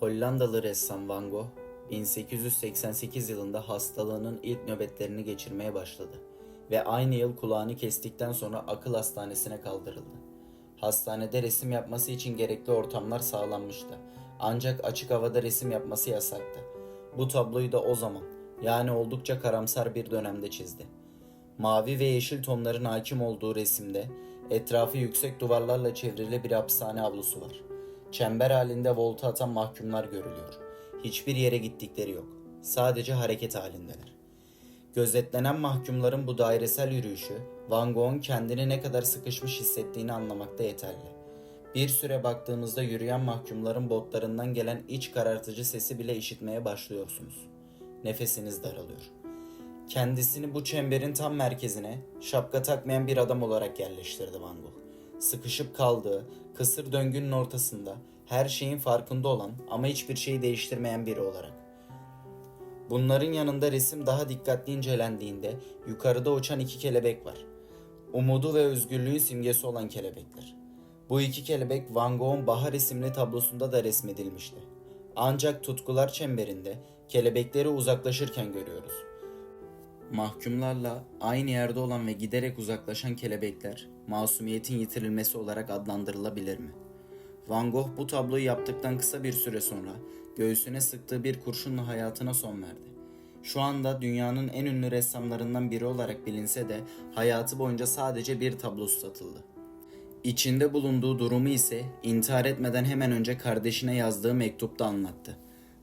Hollandalı ressam Van Gogh, 1888 yılında hastalığının ilk nöbetlerini geçirmeye başladı ve aynı yıl kulağını kestikten sonra akıl hastanesine kaldırıldı. Hastanede resim yapması için gerekli ortamlar sağlanmıştı. Ancak açık havada resim yapması yasaktı. Bu tabloyu da o zaman, yani oldukça karamsar bir dönemde çizdi. Mavi ve yeşil tonların hakim olduğu resimde etrafı yüksek duvarlarla çevrili bir hapishane avlusu var. Çember halinde volta atan mahkumlar görülüyor. Hiçbir yere gittikleri yok. Sadece hareket halindeler. Gözetlenen mahkumların bu dairesel yürüyüşü Van Gogh'un kendini ne kadar sıkışmış hissettiğini anlamakta yeterli. Bir süre baktığınızda yürüyen mahkumların botlarından gelen iç karartıcı sesi bile işitmeye başlıyorsunuz. Nefesiniz daralıyor. Kendisini bu çemberin tam merkezine şapka takmayan bir adam olarak yerleştirdi Van Gogh. Sıkışıp kaldığı, kısır döngünün ortasında her şeyin farkında olan ama hiçbir şeyi değiştirmeyen biri olarak. Bunların yanında resim daha dikkatli incelendiğinde yukarıda uçan iki kelebek var. Umudu ve özgürlüğün simgesi olan kelebekler. Bu iki kelebek Van Gogh'un Bahar isimli tablosunda da resmedilmişti. Ancak tutkular çemberinde kelebekleri uzaklaşırken görüyoruz. Mahkumlarla aynı yerde olan ve giderek uzaklaşan kelebekler masumiyetin yitirilmesi olarak adlandırılabilir mi? Van Gogh bu tabloyu yaptıktan kısa bir süre sonra göğsüne sıktığı bir kurşunla hayatına son verdi. Şu anda dünyanın en ünlü ressamlarından biri olarak bilinse de hayatı boyunca sadece bir tablosu satıldı. İçinde bulunduğu durumu ise intihar etmeden hemen önce kardeşine yazdığı mektupta anlattı.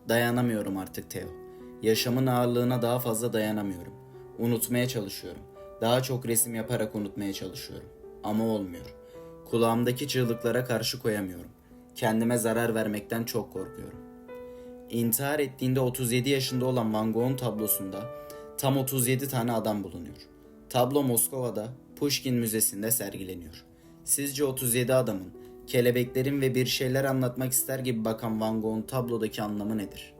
Dayanamıyorum artık Theo. Yaşamın ağırlığına daha fazla dayanamıyorum. Unutmaya çalışıyorum. Daha çok resim yaparak unutmaya çalışıyorum. Ama olmuyor. Kulağımdaki çığlıklara karşı koyamıyorum. Kendime zarar vermekten çok korkuyorum. İntihar ettiğinde 37 yaşında olan Van Gogh'un tablosunda tam 37 tane adam bulunuyor. Tablo Moskova'da Pushkin Müzesi'nde sergileniyor. Sizce 37 adamın kelebeklerin ve bir şeyler anlatmak ister gibi bakan Van Gogh'un tablodaki anlamı nedir?